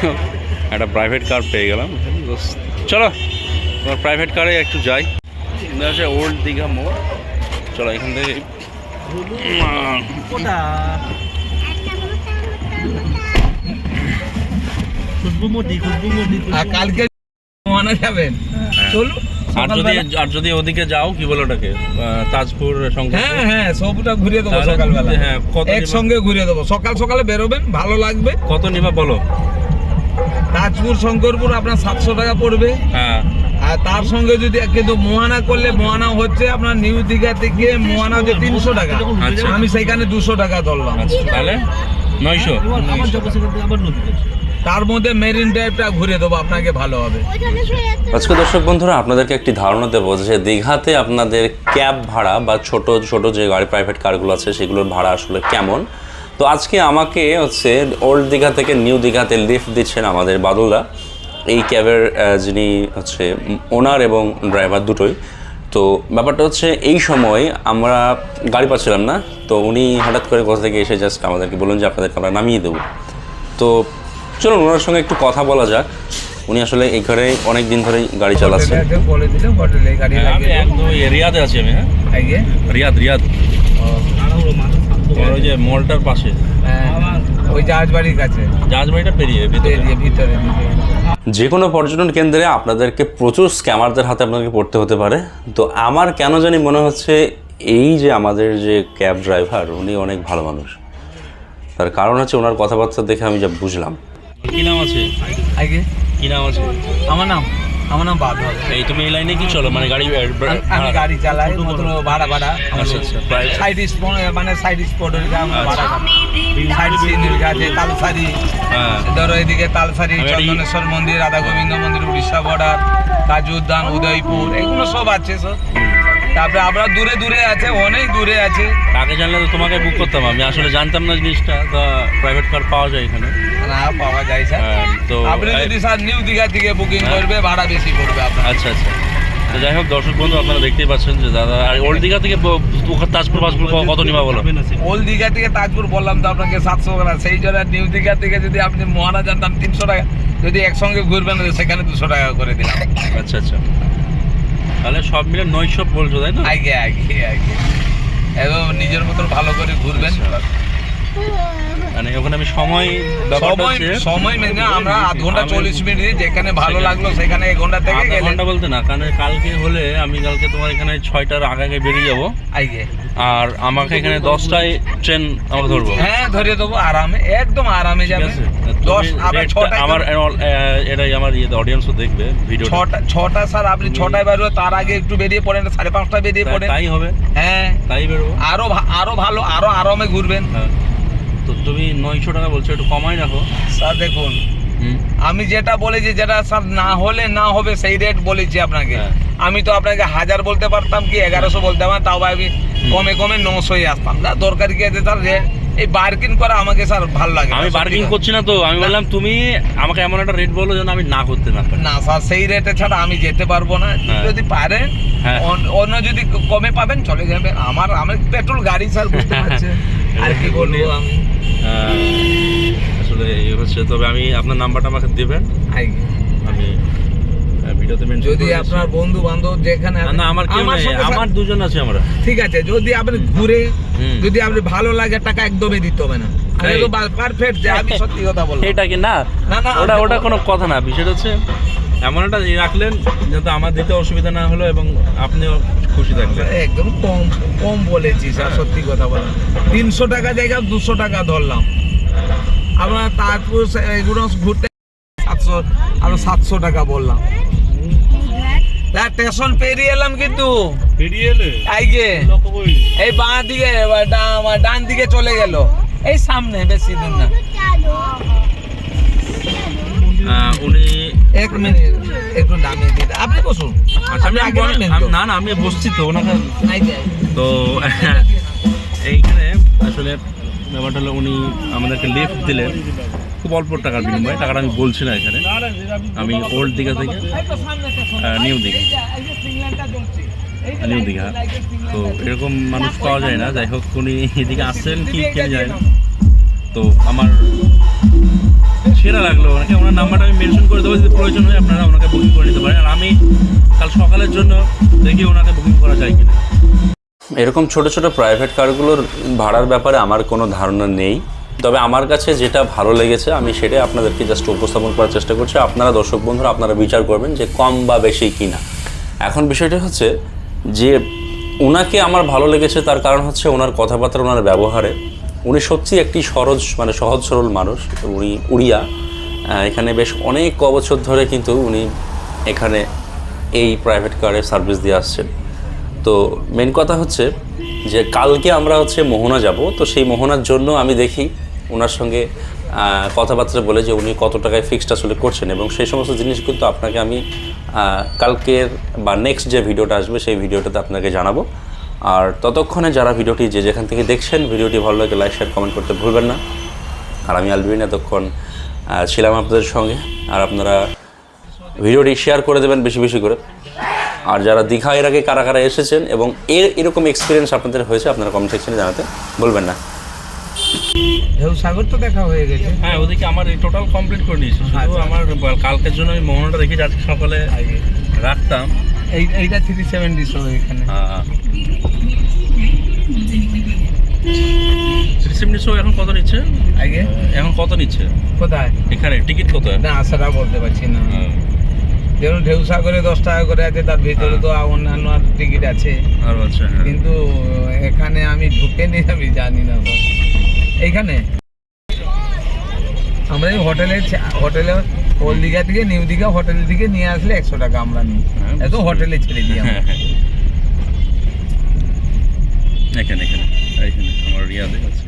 একটা private car পেয়ে গেলাম। চলো তোমার প্রাইভেট কারে একটু যাই। ওল্ড দীঘা মোড় চলো এখান থেকে কালকে যাবেন চলুন আর যদি আর যদি ওদিকে যাও কি বলো ওটাকে? আহ, তাজপুর হ্যাঁ হ্যাঁ সবটা ঘুরিয়ে দেবো সকালবেলা। হ্যাঁ, কত নিবা? একসঙ্গে ঘুরিয়ে দেবো। সকাল সকালে বেরোবেন ভালো লাগবে। কত নিবা বলো? তাজপুর শঙ্করপুর আপনার সাতশো টাকা পড়বে। হ্যাঁ। আর তার সঙ্গে যদি কিন্তু মোহানা করলে মোহানা হচ্ছে আপনার নিউ দীঘা থেকে মোহানা হচ্ছে তিনশো টাকা। আচ্ছা। আমি সেইখানে দুশো টাকা ধরলাম। আচ্ছা তাহলে নয়শো। সেখান তার মধ্যে মেরিন ড্রাইভটা ঘুরে দেবো আপনাকে ভালো হবে। আজকে দর্শক বন্ধুরা আপনাদেরকে একটি ধারণা দেবো যে দীঘাতে আপনাদের ক্যাব ভাড়া বা ছোট ছোট যে গাড়ি প্রাইভেট কারগুলো আছে সেগুলোর ভাড়া আসলে কেমন? তো আজকে আমাকে হচ্ছে ওল্ড দীঘা থেকে নিউ দীঘাতে লিফট দিচ্ছেন আমাদের বাদলদা। এই ক্যাবের যিনি হচ্ছে ওনার এবং ড্রাইভার দুটোই। তো ব্যাপারটা হচ্ছে এই সময় আমরা গাড়ি পাচ্ছিলাম না তো উনি হঠাৎ করে কোথা থেকে এসে জাস্ট আমাদেরকে বলুন যে আপনাদেরকে আমরা নামিয়ে দেবো। তো চলুন ওনার সঙ্গে একটু কথা বলা যাক। উনি আসলে এই ঘরে অনেক দিন ধরেই গাড়ি চালাচ্ছেন। হোটেলে বলে দিলাম গাড়ি আমি লাগিয়ে একদম রিয়াদে আছি আমি হ্যাঁ। রিয়াদ রিয়াদ। ওই যে মলটার পাশে। হ্যাঁ, ওই জাহাজ বাড়ির কাছে। জাহাজবাড়িটা পেরিয়ে ভিতরে। ভিতরে ভিতরে। যে কোনো পর্যটন কেন্দ্রে আপনাদেরকে প্রচুর স্ক্যামারদের হাতে আপনাকে পড়তে হতে পারে। তো আমার কেন জানি মনে হচ্ছে এই যে আমাদের যে ক্যাব ড্রাইভার উনি অনেক ভালো মানুষ। তার কারণ হচ্ছে ওনার কথাবার্তা দেখে আমি যা বুঝলাম। কি নাম আছে? আগে? কি নাম আছে? আমার নাম আমার নাম এই তুমি এই লাইনে কি চলো? মানে গাড়ি আমি- গাড়ি চালাই মাত্র ভাড়া ভাড়া। আচ্ছা আচ্ছা সাইড স্পট মানে সাইড স্পট ভাড়া সাইড তালসারি। ধরো এদিকে তালসারি চন্দনেশ্বর মন্দির রাধা গোবিন্দ মন্দির উড়িষ্যা বর্ডার কাজু উদ্যান উদয়পুর এগুলো সব আছে সব। তারপরে আমরা দূরে দূরে আছে অনেক দূরে আছে। আগে জানলে তো তোমাকে বুক করতাম আমি। আসলে জানতাম না জিনিসটা তা প্রাইভেট কার পাওয়া যায় এখানে। না পাওয়া যায় স্যার। হ্যাঁ, তো আপনি যদি স্যার নিউ দীঘা থেকে বুকিং হ্যাঁ। করবে ভাড়া বেশি পড়বে আপনার। আচ্ছা আচ্ছা। তো যাই হোক দর্শক বন্ধু আপনারা দেখতেই পাচ্ছেন যে দাদা আর ওল্ড দীঘা থেকে তাজপুর বাজপুর কত নিবা বলো? না। ওল্ড দীঘা থেকে তাজপুর বললাম তো আপনাকে সাতশো টাকা। সেই জন্য নিউ দীঘা থেকে যদি আপনি মহানা জানতাম তিনশো টাকা যদি একসঙ্গে ঘুরবেন সেখানে দুশো টাকা করে দিলাম। আচ্ছা আচ্ছা। তাহলে সব মিলে নয়শো বলছো তাই তো? আগে আগে আগে। এবং নিজের মতন ভালো করে ঘুরবেন। মানে ওখানে আমি সময় সময় সময় মেনে আমরা আধ ঘণ্টা চল্লিশ মিনিট যেখানে ভালো লাগল সেখানে এক ঘণ্টা থেকে আধা ঘণ্টা বলতে না কারণ কালকে হলে আমি কালকে তোমার এখানে ছয়টার আগে আগে বেরিয়ে যাব। আগে আর আমাকে এখানে দশটায় ট্রেন আমরা ধরবো। হ্যাঁ ধরে দেবো আরামে একদম আরামে যাবে। দশ আবার rate ছটা আমার এটাই আমার ইয়ে অডিয়েন্সও দেখবে ভিডিও ছটা ছটা স্যার আপনি ছটায় বেরো তার আগে একটু বেরিয়ে পড়েন সাড়ে পাঁচটা বেরিয়ে পড়েন। তাই হবে। হ্যাঁ। তাই বেরোবো। আরও আরও ভালো আরও আরামে ঘুরবেন। হ্যাঁ। তো তুমি নয়শো টাকা বলছো একটু কমাই রাখো। স্যার দেখুন আমি যেটা বলেছি যেটা স্যার না হলে না হবে সেই রেট বলেছি আপনাকে। হ্যাঁ। আমি তো আপনাকে হাজার বলতে পারতাম কি এগারোশো বলতে পারতাম তাও আমি কমে কমে নশোই আসতাম। না দরকার কি আছে স্যার রে- এই বার্কিং করা আমাকে স্যার ভালো লাগে আমি সত্যি বার্গিং কথা। করছি না তো আমি বললাম তুমি আমাকে এমন একটা রেট বলো যেন আমি না করতে না না স্যার সেই রেটে ছাড়া আমি যেতে পারব না। হ্যাঁ। যদি পারেন হ্যাঁ। অন্য যদি কমে পাবেন চলে যাবেন আমার আমার পেট্রোল গাড়ি স্যার বুঝতে পারছেন। আর কি বলব আমি? আসলে এই হচ্ছে তবে আমি আপনার নাম্বারটা আমাকে দেবেন। আমি ভিডিওতে যদি আপনার বন্ধু বান্ধব যেখানে না আমার কেউ আমার দুজন আছে আমরা। ঠিক আছে যদি আপনি ঘুরে যদি আপনি ভালো লাগে টাকা একদমই দিতে হবে না। আমি তো পারফেক্ট যে আমি সত্যি কথা বললাম। এটা কি না? না, না, ওটা ওটা কোনো কথা না বিষয়টা হচ্ছে এমন একটা ইয়ে রাখলেন যাতে আমার দিতে অসুবিধা না হলো এবং আপনিও খুশি থাকলেন। একদম কম কম বলেছি স্যার সত্যি কথা বললাম তিনশো টাকা জায়গা দুশো টাকা ধরলাম। আমরা তারপর এগুলো ঘুরতে সাতশো আরও সাতশো টাকা বললাম। স্টেশন পেরিয়ে এলাম কিন্তু। আইগে এই বাঁ দিকে ডান দিকে চলে গেল। এই সামনে বেশি দূর না। উনি এক মিনিট একটু নামিয়ে দিন আপনি বসুন। আচ্ছা আমি না না আমি বসছি তো ওনাকে তো এইখানে আসলে ব্যাপারটা হলো উনি আমাদেরকে লিফট দিলেন। খুব অল্প টাকার বিনিময়ে টাকাটা আমি বলছি না এখানে। আমি- ওল্ড দীঘা থেকে নিউ দীঘা। নিউ দীঘা। তো এরকম মানুষ পাওয়া যায় না। যাই হোক উনি এদিকে আসছেন কি কেন যায় না তো আমার সেরা লাগল। ওনাকে ওনার নাম্বারটা আমি মেনশন করে দেবো, যদি প্রয়োজন হয় আপনারা ওনাকে বুকিং করে নিতে পারেন। আর আমি কাল সকালের জন্য দেখি ওনাকে বুকিং করা যায় কিনা। এরকম ছোট ছোট প্রাইভেট কারগুলোর ভাড়ার ব্যাপারে আমার কোনো ধারণা নেই। তবে আমার কাছে যেটা ভালো লেগেছে, আমি সেটাই আপনাদেরকে জাস্ট উপস্থাপন করার চেষ্টা করছি। আপনারা দর্শক বন্ধুরা, আপনারা বিচার করবেন যে কম বা বেশি কিনা। এখন বিষয়টা হচ্ছে যে ওনাকে আমার ভালো লেগেছে তার কারণ হচ্ছে ওনার কথাবার্তা ওনার ব্যবহারে। উনি সত্যি একটি সরজ মানে সহজ সরল মানুষ, উনি উড়িয়া এখানে বেশ অনেক ক বছর ধরে কিন্তু উনি এখানে এই প্রাইভেট কারের সার্ভিস দিয়ে আসছেন। তো মেন কথা হচ্ছে যে কালকে আমরা হচ্ছে মোহনা যাব, তো সেই মোহনার জন্য আমি দেখি ওনার সঙ্গে কথাবার্তা বলে যে উনি কত টাকায় ফিক্সড আসলে করছেন এবং সেই সমস্ত জিনিস কিন্তু আপনাকে আমি কালকের বা নেক্সট যে ভিডিওটা আসবে সেই ভিডিওটাতে আপনাকে জানাব। আর ততক্ষণে যারা ভিডিওটি যে যেখান থেকে দেখছেন ভিডিওটি ভালো লাগে লাইক শেয়ার কমেন্ট করতে ভুলবেন না। আর আমি আলবিন এতক্ষণ ছিলাম আপনাদের সঙ্গে। আর আপনারা ভিডিওটি শেয়ার করে দেবেন বেশি বেশি করে। আর যারা দীঘা এর আগে কারা কারা এসেছেন এবং এর এরকম এক্সপিরিয়েন্স আপনাদের হয়েছে আপনারা কমেন্ট সেকশনে জানাতে বলবেন না। ঢেউ সাগর তো দেখা হয়ে গেছে। হ্যাঁ ওদিকে আমার টোটাল কমপ্লিট করে নিয়েছি। শুধু আচ্ছা। আমার কালকের জন্য আমি মোহনাটা দেখি আজকে সকালে রাখতাম। এইটা থ্রি সেভেন্টি শো এখানে। রিসেপ্টনি শো এখন কত নিচ্ছে? আগে? এখন কত নিচ্ছে? কোথায়? এখানে টিকিট কত না সেটা বলতে পারছি না। হ্যাঁ। যেমন ঢেউ সাগরে দশ টাকা করে আছে তার ভিতরে তো অন্যান্য টিকিট আছে। হ্যাঁ। কিন্তু এখানে আমি ঢুকে নি আমি জানি না। এইখানে আমরা এই হোটেলে হোটেলে ওল্ড দিঘা থেকে নিউ দীঘা হোটেল দিকে নিয়ে আসলে একশো টাকা আমরা নিই। হ্যাঁ, এত হোটেলে ছেড়ে দিই আমরা। হ্যাঁ এখানে। এখানে আমার রিয়াদে আছে।